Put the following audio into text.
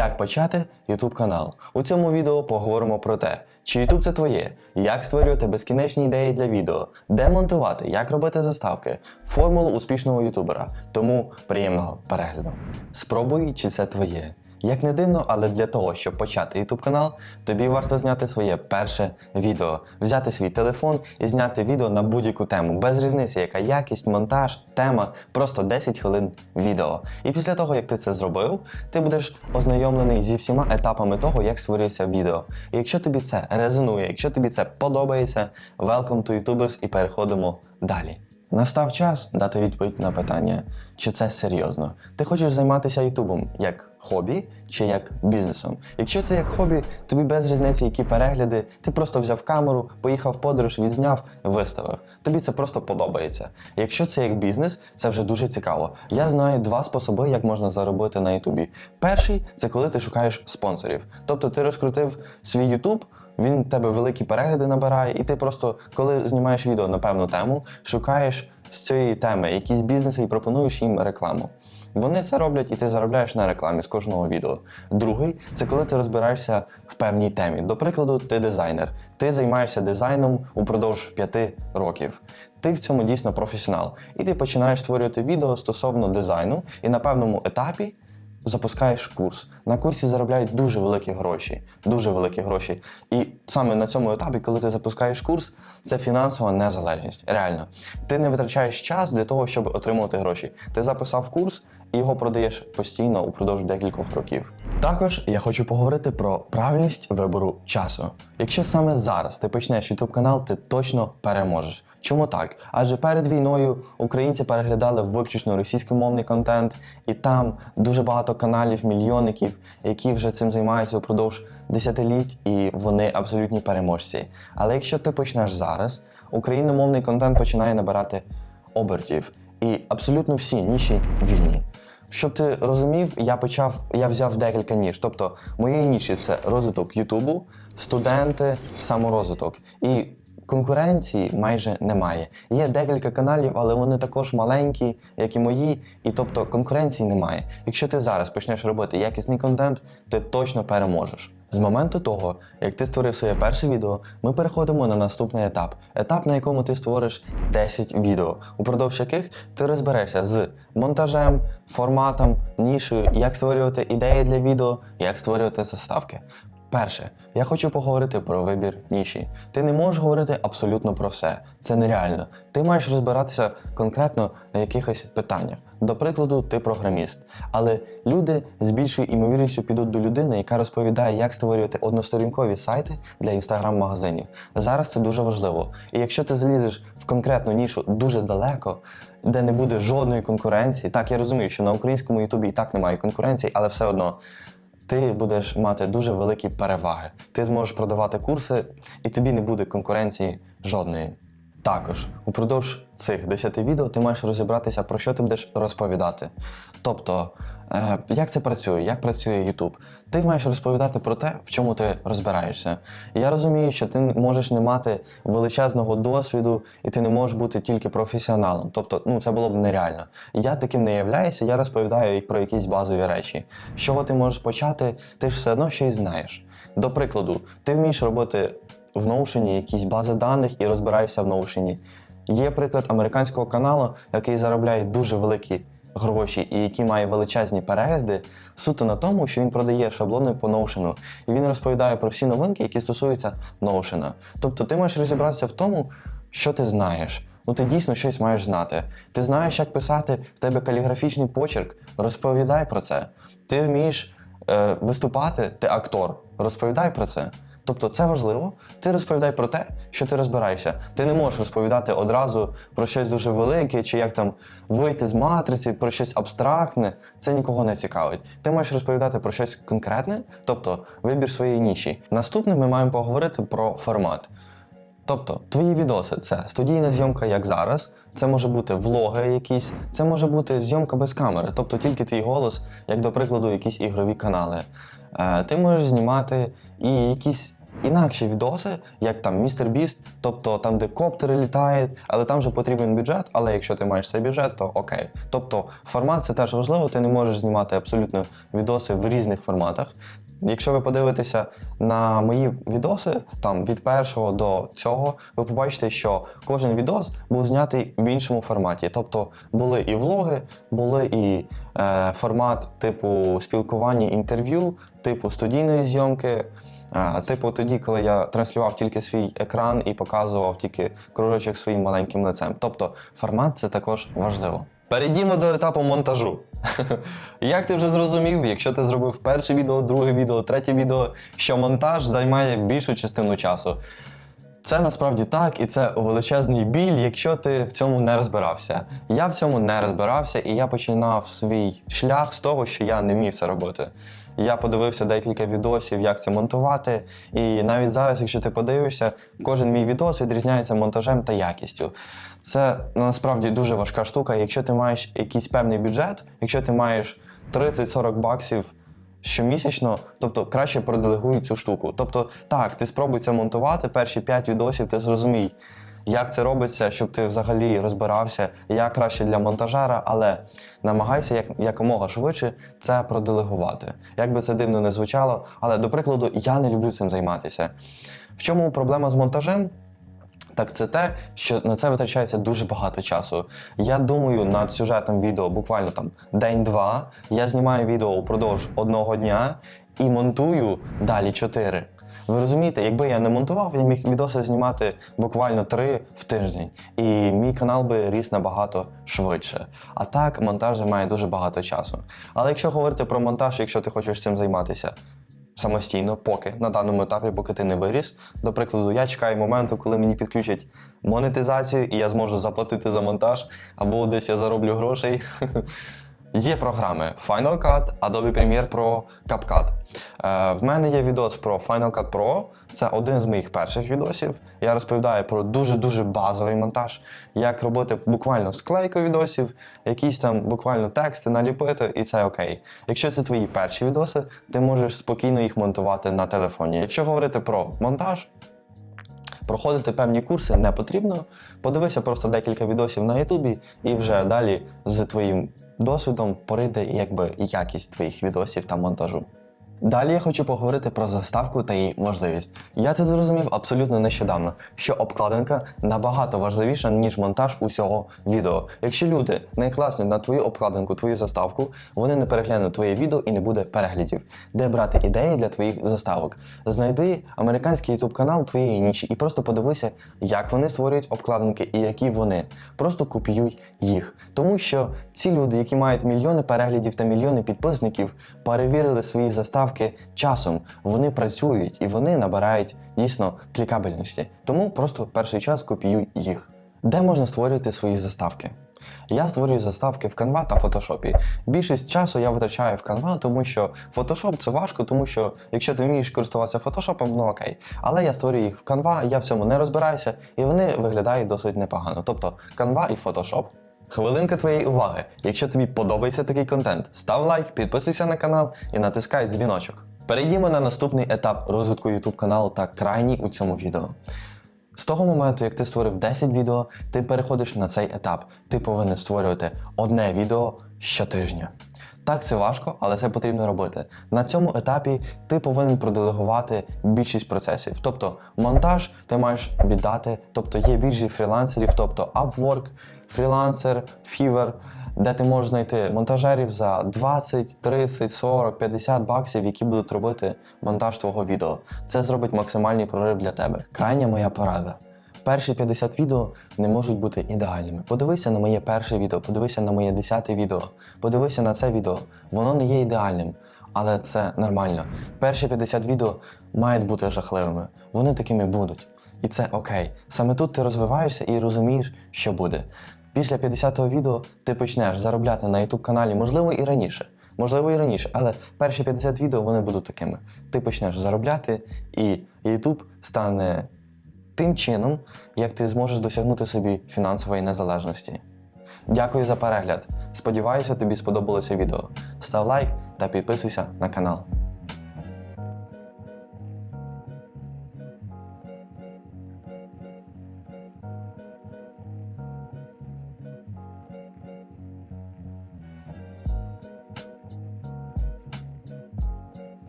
Як почати YouTube канал? У цьому відео поговоримо про те, чи YouTube це твоє, як створювати безкінечні ідеї для відео, де монтувати, як робити заставки, формулу успішного ютубера. Тому приємного перегляду. Спробуй, чи це твоє. Як не дивно, але для того, щоб почати YouTube канал, тобі варто зняти своє перше відео, взяти свій телефон і зняти відео на будь-яку тему, без різниці, яка якість, монтаж, тема, просто 10 хвилин відео. І після того, як ти це зробив, ти будеш ознайомлений зі всіма етапами того, як створюється відео. І якщо тобі це резонує, якщо тобі це подобається, welcome to YouTubers і переходимо далі. Настав час дати відповідь на питання, чи це серйозно. Ти хочеш займатися Ютубом як хобі чи як бізнесом? Якщо це як хобі, тобі без різниці, які перегляди, ти просто взяв камеру, поїхав в подорож, відзняв, виставив. Тобі це просто подобається. Якщо це як бізнес, це вже дуже цікаво. Я знаю два способи, як можна заробити на Ютубі. Перший це коли ти шукаєш спонсорів. Тобто ти розкрутив свій Ютуб. Він в тебе великі перегляди набирає, і ти просто, коли знімаєш відео на певну тему, шукаєш з цієї теми якісь бізнеси і пропонуєш їм рекламу. Вони це роблять, і ти заробляєш на рекламі з кожного відео. Другий це коли ти розбираєшся в певній темі. До прикладу, ти дизайнер. Ти займаєшся дизайном упродовж п'яти років. Ти в цьому дійсно професіонал. І ти починаєш створювати відео стосовно дизайну, і на певному етапі запускаєш курс. На курсі заробляють дуже великі гроші. Дуже великі гроші. І саме на цьому етапі, коли ти запускаєш курс, це фінансова незалежність. Реально. Ти не витрачаєш час для того, щоб отримувати гроші. Ти записав курс і його продаєш постійно упродовж декількох років. Також я хочу поговорити про правильність вибору часу. Якщо саме зараз ти почнеш YouTube канал, ти точно переможеш. Чому так? Адже перед війною українці переглядали виключно російськомовний контент, і там дуже багато каналів, мільйонників, які вже цим займаються впродовж десятиліть, і вони абсолютні переможці. Але якщо ти почнеш зараз, україномовний контент починає набирати обертів, і абсолютно всі ніші вільні. Щоб ти розумів, я почав, я взяв декілька ніж. Тобто моєї ніші це розвиток Ютубу, студенти, саморозвиток. І конкуренції майже немає. Є декілька каналів, але вони також маленькі, як і мої, і тобто конкуренції немає. Якщо ти зараз почнеш робити якісний контент, ти точно переможеш. З моменту того, як ти створив своє перше відео, ми переходимо на наступний етап. Етап, на якому ти створиш 10 відео, упродовж яких ти розберешся з монтажем, форматом, нішою, як створювати ідеї для відео, як створювати заставки. Перше, я хочу поговорити про вибір ніші. Ти не можеш говорити абсолютно про все. Це нереально. Ти маєш розбиратися конкретно на якихось питаннях. До прикладу, ти програміст. Але люди з більшою імовірністю підуть до людини, яка розповідає, як створювати односторінкові сайти для інстаграм-магазинів. Зараз це дуже важливо. І якщо ти залізеш в конкретну нішу дуже далеко, де не буде жодної конкуренції, так я розумію, що на українському ютубі і так немає конкуренції, але все одно ти будеш мати дуже великі переваги. Ти зможеш продавати курси, і тобі не буде конкуренції жодної. Також упродовж цих 10 відео ти маєш розібратися, про що ти будеш розповідати. Тобто, е, як це працює, як працює YouTube. Ти маєш розповідати про те, в чому ти розбираєшся. І я розумію, що ти можеш не мати величезного досвіду, і ти не можеш бути тільки професіоналом. Тобто, ну це було б нереально. Я таким не являюся, я розповідаю про якісь базові речі. З чого ти можеш почати, ти ж все одно щось знаєш. До прикладу, ти вмієш робити в Notion якісь бази даних і розбираєшся в Notion. Є приклад американського каналу, який заробляє дуже великі гроші і який має величезні перегляди, суто на тому, що він продає шаблони по Notion. І він розповідає про всі новинки, які стосуються Notion. Тобто ти маєш розібратися в тому, що ти знаєш. Ну ти дійсно щось маєш знати. Ти знаєш, як писати в тебе каліграфічний почерк, розповідай про це. Ти вмієш е, виступати, ти актор, розповідай про це. Тобто це важливо. Ти розповідай про те, що ти розбираєшся. Ти не можеш розповідати одразу про щось дуже велике, чи як там вийти з матриці, про щось абстрактне. Це нікого не цікавить. Ти маєш розповідати про щось конкретне, тобто вибір своєї ніші. Наступне ми маємо поговорити про формат. Тобто, твої відоси це студійна зйомка, як зараз. Це може бути влоги якісь, це може бути зйомка без камери, тобто тільки твій голос, як до прикладу, якісь ігрові канали. Е, ти можеш знімати і якісь інакші відоси, як там Містер Біст, тобто там, де коптери літають, але там же потрібен бюджет. Але якщо ти маєш цей бюджет, то окей. Тобто формат це теж важливо, ти не можеш знімати абсолютно відоси в різних форматах. Якщо ви подивитеся на мої відоси, там від першого до цього, ви побачите, що кожен відос був знятий в іншому форматі. Тобто були і влоги, були і е, формат типу спілкування інтерв'ю, типу студійної зйомки. Типу, тоді, коли я транслював тільки свій екран і показував тільки кружочок своїм маленьким лицем. Тобто формат це також важливо. Перейдімо до етапу монтажу. Як ти вже зрозумів, якщо ти зробив перше відео, друге відео, третє відео, що монтаж займає більшу частину часу. Це насправді так, і це величезний біль, якщо ти в цьому не розбирався. Я в цьому не розбирався, і я починав свій шлях з того, що я не вмів це робити. Я подивився декілька відосів, як це монтувати. І навіть зараз, якщо ти подивишся, кожен мій відос відрізняється монтажем та якістю. Це насправді дуже важка штука. Якщо ти маєш якийсь певний бюджет, якщо ти маєш 30-40 баксів щомісячно, тобто краще проделегуй цю штуку. Тобто, так, ти спробуй це монтувати, перші 5 відосів, ти зрозумій, як це робиться, щоб ти взагалі розбирався, як краще для монтажера, але намагайся як, якомога швидше це проделегувати. Як би це дивно не звучало, але до прикладу, я не люблю цим займатися. В чому проблема з монтажем? Так це те, що на це витрачається дуже багато часу. Я думаю над сюжетом відео буквально там день-два. Я знімаю відео упродовж одного дня і монтую далі чотири. Ви розумієте, якби я не монтував, я міг відоси знімати буквально три в тиждень, і мій канал би ріс набагато швидше. А так, монтаж займає дуже багато часу. Але якщо говорити про монтаж, якщо ти хочеш цим займатися, самостійно, поки на даному етапі, поки ти не виріс. До прикладу, я чекаю моменту, коли мені підключать монетизацію, і я зможу заплатити за монтаж, або десь я зароблю грошей. Є програми Final Cut, Adobe Premiere Pro, CapCut. Е, в мене є відос про Final Cut Pro. Це один з моїх перших відосів. Я розповідаю про дуже-дуже базовий монтаж, як робити буквально склейку відосів, якісь там буквально тексти наліпити, і це окей. Якщо це твої перші відоси, ти можеш спокійно їх монтувати на телефоні. Якщо говорити про монтаж, Проходити певні курси не потрібно. Подивися просто декілька відосів на Ютубі, і вже далі з твоїм досвідом прийде якби якість твоїх відосів та монтажу. Далі я хочу поговорити про заставку та її можливість. Я це зрозумів абсолютно нещодавно, що обкладинка набагато важливіша, ніж монтаж усього відео. Якщо люди не класнуть на твою обкладинку, твою заставку, вони не переглянуть твоє відео і не буде переглядів. Де брати ідеї для твоїх заставок? Знайди американський youtube канал твоєї нічі і просто подивися, як вони створюють обкладинки і які вони. Просто копіюй їх. Тому що ці люди, які мають мільйони переглядів та мільйони підписників, перевірили свої заставки часом. Вони працюють і вони набирають дійсно клікабельності. Тому просто перший час копіюй їх. Де можна створювати свої заставки? Я створюю заставки в Canva та Photoshop. Більшість часу я витрачаю в Canva, тому що Photoshop це важко, тому що якщо ти вмієш користуватися Photoshop, ну окей. Але я створюю їх в Canva, я в цьому не розбираюся, і вони виглядають досить непогано. Тобто Canva і Photoshop. Хвилинка твоєї уваги. Якщо тобі подобається такий контент, став лайк, підписуйся на канал і натискай дзвіночок. Перейдімо на наступний етап розвитку YouTube каналу та крайній у цьому відео. З того моменту, як ти створив 10 відео, ти переходиш на цей етап. Ти повинен створювати одне відео щотижня. Так, це важко, але це потрібно робити. На цьому етапі ти повинен проделегувати більшість процесів. Тобто монтаж ти маєш віддати, тобто є більші фрілансерів, тобто Upwork, Freelancer, Fiverr, де ти можеш знайти монтажерів за 20, 30, 40, 50 баксів, які будуть робити монтаж твого відео. Це зробить максимальний прорив для тебе. Крайня моя порада. Перші 50 відео не можуть бути ідеальними. Подивися на моє перше відео, подивися на моє 10 відео, подивися на це відео. Воно не є ідеальним, але це нормально. Перші 50 відео мають бути жахливими. Вони такими будуть. І це окей. Саме тут ти розвиваєшся і розумієш, що буде. Після 50-го відео ти почнеш заробляти на YouTube каналі, можливо, і раніше. Можливо, і раніше, але перші 50 відео вони будуть такими. Ти почнеш заробляти, і YouTube стане тим чином, як ти зможеш досягнути собі фінансової незалежності. Дякую за перегляд. Сподіваюся, тобі сподобалося відео. Став лайк та підписуйся на канал.